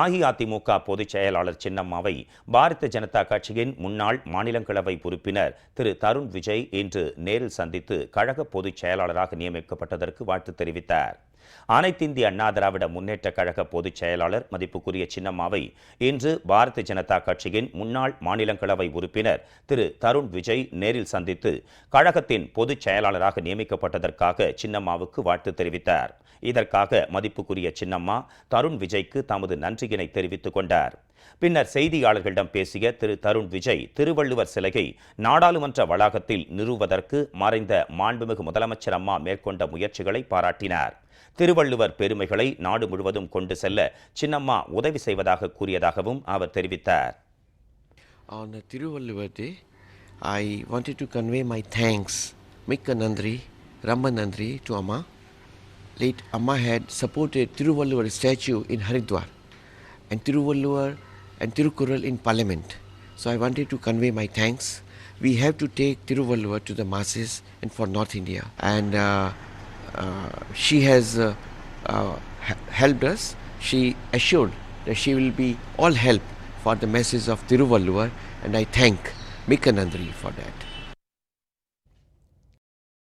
அஇஅதிமுக பொதுச் செயலாளர் சின்னம்மாவை பாரதிய ஜனதா கட்சியின் முன்னாள் மாநிலங்களவை உறுப்பினர் திரு தருண் விஜய் இன்று நேரில் சந்தித்து கழக பொதுச் செயலாளராக நியமிக்கப்பட்டதற்கு வாழ்த்து தெரிவித்தார். அனைத்திந்திய அண்ணா திராவிட முன்னேற்ற கழக பொதுச் செயலாளர் மதிப்புக்குரிய சின்னம்மாவை இன்று பாரதிய ஜனதா கட்சியின் முன்னாள் மாநிலங்களவை உறுப்பினர் திரு தருண் விஜய் நேரில் சந்தித்து கழகத்தின் பொதுச் செயலாளராக நியமிக்கப்பட்டதற்காக சின்னம்மாவுக்கு வாழ்த்து தெரிவித்தார். இதற்காக மதிப்புக்குரிய சின்னம்மா தருண் விஜய்க்கு தமது நன்றி நன்றியினை தெரிவித்துக் கொண்டார். பின்னர் செய்தியாளர்களிடம் பேசிய திரு. தருண் விஜய் திருவள்ளுவர் சிலையை நாடாளுமன்ற வளாகத்தில் நிறுவதற்கு மறைந்த மாண்புமிகு முதலமைச்சர் அம்மா மேற்கொண்ட முயற்சிகளை பாராட்டினார். திருவள்ளுவர் பெருமைகளை நாடு முழுவதும் கொண்டு செல்ல சின்னம்மா உதவி செய்வதாக கூறியதாகவும் அவர் தெரிவித்தார். On Tiruvalluvar Day, I wanted to convey my thanks, Mikka Nandri, Ramanandri to Amma. Late Amma had supported Tiruvalluvar statue in Haridwar. And Tiruvalluvar and Tirukural in Parliament. So I wanted to convey my thanks. We have to take Tiruvalluvar to the masses and for North India. And uh, uh, she has uh, uh, helped us. She assured that she will be all help for the message of Tiruvalluvar and I thank Mikanandri for that.